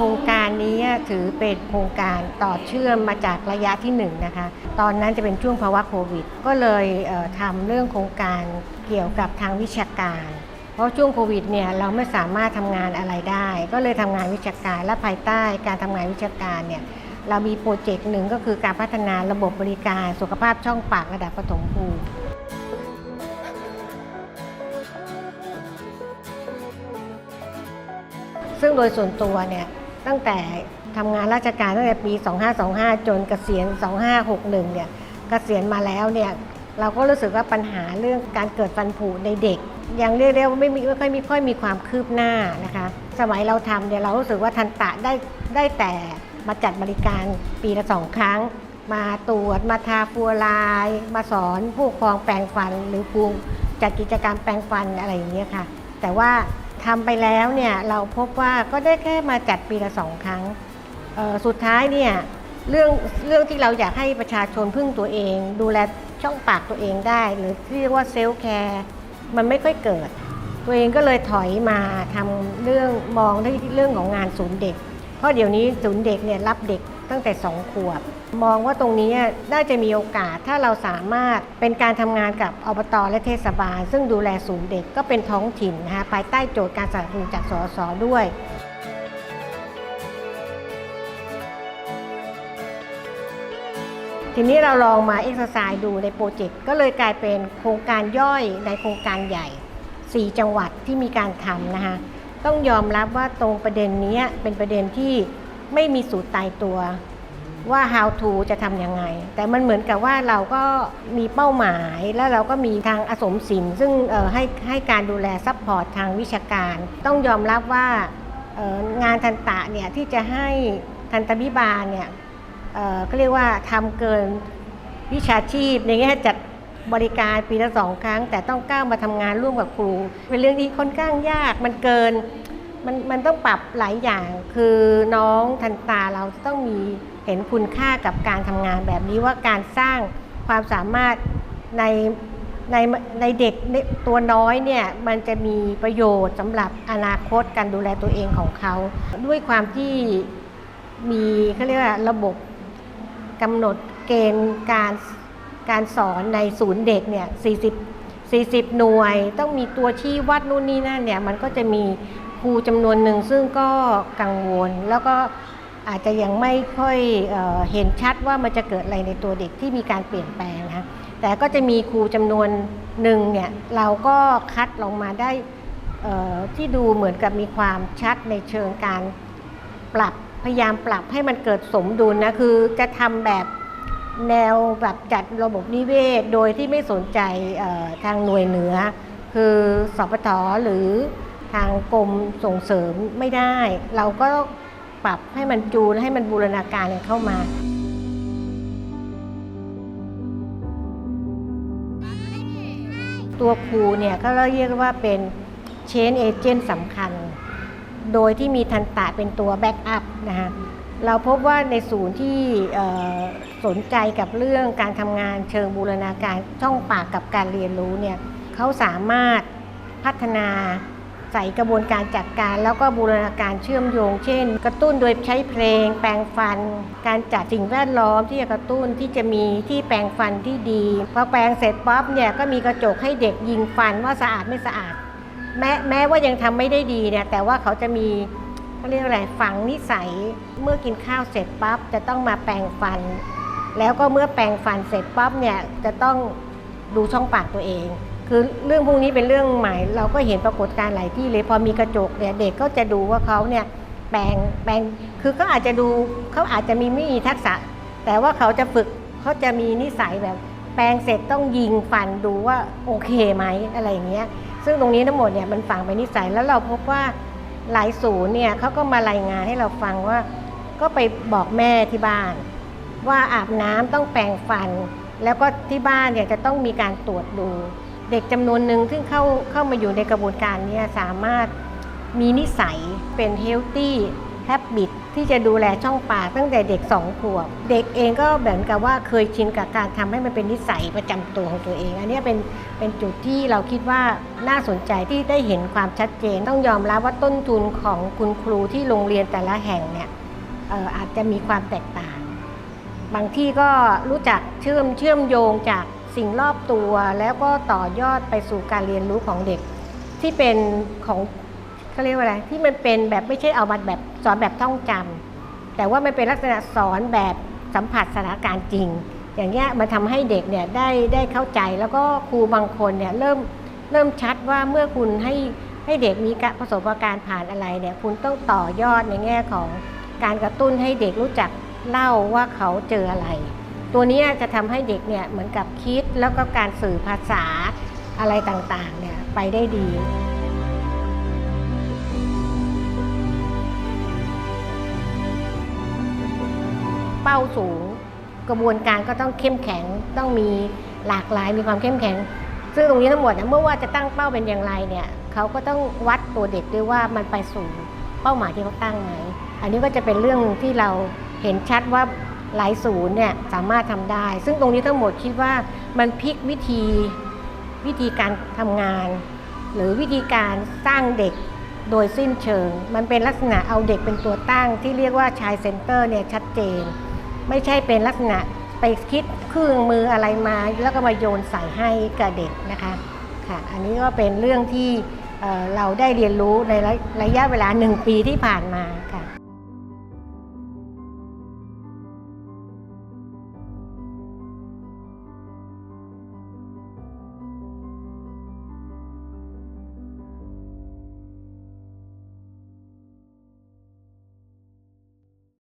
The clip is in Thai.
ครงการนี้ถือเป็นโครงการต่อเชื่อมมาจากระยะที่หนึ่งนะคะ ตอนนั้นจะเป็นช่วงภาวะโควิด ก็เลยเทำเรื่องโครงการเกี่ยวกับทางวิชาการ เพราะช่วงโควิดเนี่ยเราไม่สามารถทำงานอะไรได้ ก็เลยทำงานวิชาการและภายใต้การทำงานวิชาการเนี่ยเรามีโปรเจกต์หนึ่งก็คือการพัฒนาระบบบริการสุขภาพช่องปากระดับปฐมภูมิซึ่งโดยส่วนตัวเนี่ย ตั้งแต่ทำงานราชการตั้งแต่ปี 2525 จนเกษียณ 2561 เนี่ยเกษียณมาแล้วเนี่ยเราก็รู้สึกว่าปัญหาเรื่องการเกิดฟันผุในเด็ก ยังเรียกได้ว่าไม่มีไม่ค่อยมีค่อยมีความคืบหน้านะคะ สมัยเราทำเนี่ยเรารู้สึกว่าทันตะได้ได้แต่มาจัดบริการปีละสองครั้ง มาตรวจมาทาฟัวลาย มาสอนผู้ปกครองแปรงฟันหรือปรุงจัดกิจกรรมแปรงฟันอะไรอย่างเงี้ยค่ะ แต่ว่า ทำไปแล้วเนี่ยเราพบว่าก็ได้แค่มาจัดปีละสองครั้งสุดท้ายเนี่ยเรื่องเรื่องที่เราอยากให้ประชาชนพึ่งตัวเอง ดูแลช่องปากตัวเองได้ หรือที่เรียกว่าเซลล์แคร์มันไม่ค่อยเกิด ตัวเองก็เลยถอยมาทำเรื่องมองที่เรื่องของงานศูนย์เด็ก เพราะเดี๋ยวนี้ศูนย์เด็กเนี่ยรับเด็ก ตั้งแต่ 2 ขวบ มองว่าตรงนี้น่าจะมีโอกาสถ้าเราสามารถเป็นการทำงานกับอบตและเทศบาล ซึ่งดูแลศูนย์เด็กก็เป็นท้องถิ่นนะคะภายใต้โจทย์การสนับสนุนจากสสด้วยทีนี้เราลองมาเอ็กซ์ไซส์ดูในโปรเจกต์ก็เลยกลายเป็นโครงการย่อยในโครงการใหญ่ 4 จังหวัดที่มีการทำนะคะต้องยอมรับว่าตรงประเด็นนี้เป็นประเด็นที่ ไม่มีสูตรตายตัว ว่า how to จะทำยังไง แต่มันเหมือนกับว่าเราก็มีเป้าหมายแล้วเราก็มีทางอสมศิลป์ซึ่งให้ให้การดูแลซัพพอร์ตทางวิชาการ ต้องยอมรับว่างานทันตะเนี่ยที่จะให้ทันตบิบาลเนี่ยเอ่อก็เรียกว่าทำเกินวิชาชีพในแง่จัดบริการปีละสองครั้ง แต่ต้องก้าวมาทำงานร่วมกับครู เป็นเรื่องที่ค่อนข้างยากมันเกิน มันมันต้องปรับหลายอย่าง คือน้องทันตาเราจะต้องมีเห็นคุณค่ากับการทำงานแบบนี้ว่าการสร้างความสามารถในในในเด็กตัวน้อยเนี่ยมันจะมีประโยชน์สำหรับอนาคตการดูแลตัวเองของเขา ด้วยความที่มีเขาเรียกว่าระบบกำหนดเกณฑ์การการสอนในศูนย์เด็กเนี่ย40 40 หน่วย ต้องมีตัวชี้วัดนู่นนี่นั่นเนี่ยมันก็จะมี ครูจำนวนหนึ่งซึ่งก็กังวล แล้วก็อาจจะยังไม่ค่อยเออเห็นชัดว่ามันจะเกิดอะไรในตัวเด็กที่มีการเปลี่ยนแปลงนะคะแต่ก็จะมีครูจำนวนหนึ่งเนี่ยเราก็คัดลงมาได้ที่ดูเหมือนกับมีความชัดในเชิงการปรับพยายามปรับให้มันเกิดสมดุลนะคือจะทำแบบแนวแบบจัดระบบนิเวศ โดยที่ไม่สนใจทางหน่วยเหนือ คือสปทหรือ ทางกรมส่งเสริมไม่ได้ เราก็ปรับให้มันจูนให้มันบูรณาการเข้ามาตัวครูเนี่ยก็เรียกว่าเป็นเชนเอเจนต์สำคัญ โดยที่มีทันตะเป็นตัวแบ็กอัพนะคะเราพบว่าในศูนย์ที่สนใจกับเรื่องการทำงานเชิงบูรณาการช่องปากกับการเรียนรู้เนี่ยเขาสามารถพัฒนา ใส่กระบวนการจัดการ แล้วก็บูรณาการเชื่อมโยง เช่น กระตุ้นโดยใช้เพลง แปลงฟัน การจัดสิ่งแวดล้อมที่จะกระตุ้นที่จะมีที่แปลงฟันที่ดีพอแปลงเสร็จป๊อบเนี่ยก็มีกระจกให้เด็กยิงฟันว่าสะอาดไม่สะอาด แม้แม้ว่ายังทำไม่ได้ดีเนี่ยแต่ว่าเขาจะมีเขาเรียกอะไรฝังนิสัยเมื่อกินข้าวเสร็จปั๊บจะต้องมาแปรงฟัน แล้วก็เมื่อแปรงฟันเสร็จปั๊บเนี่ยจะต้องดูช่องปากตัวเอง คือเรื่องพวกนี้เป็นเรื่องใหม่ เราก็เห็นปรากฏการณ์หลายที่เลยพอมีกระจกเนี่ยเด็กก็จะดูว่าเขาเนี่ยแปรงแปรงคือเขาอาจจะดูเขาอาจจะมีไม่มีทักษะ แต่ว่าเขาจะฝึกเขาจะมีนิสัยแบบ แปรงเสร็จต้องยิงฟันดูว่าโอเคไหมอะไรอย่างเงี้ยซึ่งตรงนี้ทั้งหมดเนี่ยมันฝังไปนิสัยแล้วเราพบว่าหลายศูนย์เนี่ยเขาก็มารายงานให้เราฟังว่า ก็ไปบอกแม่ที่บ้าน ว่าอาบน้ำต้องแปรงฟัน แล้วก็ที่บ้านเนี่ยจะต้องมีการตรวจดู เด็กจำนวนหนึ่งซึ่งเข้าเข้ามาอยู่ในกระบวนการนี้สามารถมีนิสัยเป็น healthy habit ที่จะดูแลช่องปากตั้งแต่เด็กสองขวบ เด็กเองก็เหมือนกับว่าเคยชินกับการทำให้มันเป็นนิสัยประจำตัวของตัวเอง อันนี้เป็นเป็นจุดที่เราคิดว่าน่าสนใจที่ได้เห็นความชัดเจน ต้องยอมรับว่าต้นทุนของคุณครูที่โรงเรียนแต่ละแห่งเนี่ยอออาจจะมีความแตกต่าง บางที่ก็รู้จักเชื่อมเชื่อมโยงจาก สิ่งรอบตัวแล้วก็ต่อยอดไปสู่การเรียนรู้ของเด็ก ที่เป็นของเขาเรียกว่าอะไรที่มันเป็นแบบไม่ใช่เอามาแบบสอนแบบท่องจำแต่ว่ามันเป็นลักษณะสอนแบบสัมผัสสถานการณ์จริง อย่างเงี้ยมันทำให้เด็กเนี่ยได้ได้เข้าใจแล้วก็ครูบางคนเนี่ยเริ่มเริ่มชัดว่าเมื่อคุณให้ให้เด็กมีประสบการณ์ผ่านอะไรเนี่ยคุณต้องต่อยอดในแง่ของการกระตุ้นให้เด็กรู้จักเล่าว่าเขาเจออะไร ตัวนี้จะทำให้เด็กเนี่ยเหมือนกับคิดแล้วก็การสื่อภาษาอะไรต่างๆเนี่ยไปได้ดีเป้าสูงกระบวนการก็ต้องเข้มแข็งต้องมีหลากหลายมีความเข้มแข็ง ซึ่งตรงนี้ทั้งหมดนี่ยเมื่อว่าจะตั้งเป้าเป็นอย่างไรเนี่ยเขาก็ต้องวัดตัวเด็กด้วยว่ามันไปสู่เป้าหมายที่เขาตั้งไหมอันนี้ก็จะเป็นเรื่องที่เราเห็นชัดว่า หลายศูนย์เนี่ยสามารถทำได้ ซึ่งตรงนี้ทั้งหมดคิดว่ามันพลิกวิธีวิธีการทำงาน หรือวิธีการสร้างเด็กโดยสิ้นเชิง มันเป็นลักษณะเอาเด็กเป็นตัวตั้ง ที่เรียกว่าชายเซ็นเตอร์เนี่ยชัดเจน ไม่ใช่เป็นลักษณะไปคิดเครื่องมืออะไรมา แล้วก็มาโยนใส่ให้กับเด็กนะคะค่ะอันนี้ก็เป็นเรื่องที่เเราได้เรียนรู้ในระระยะเวลาหนึ่งปีที่ผ่านมาค่ะ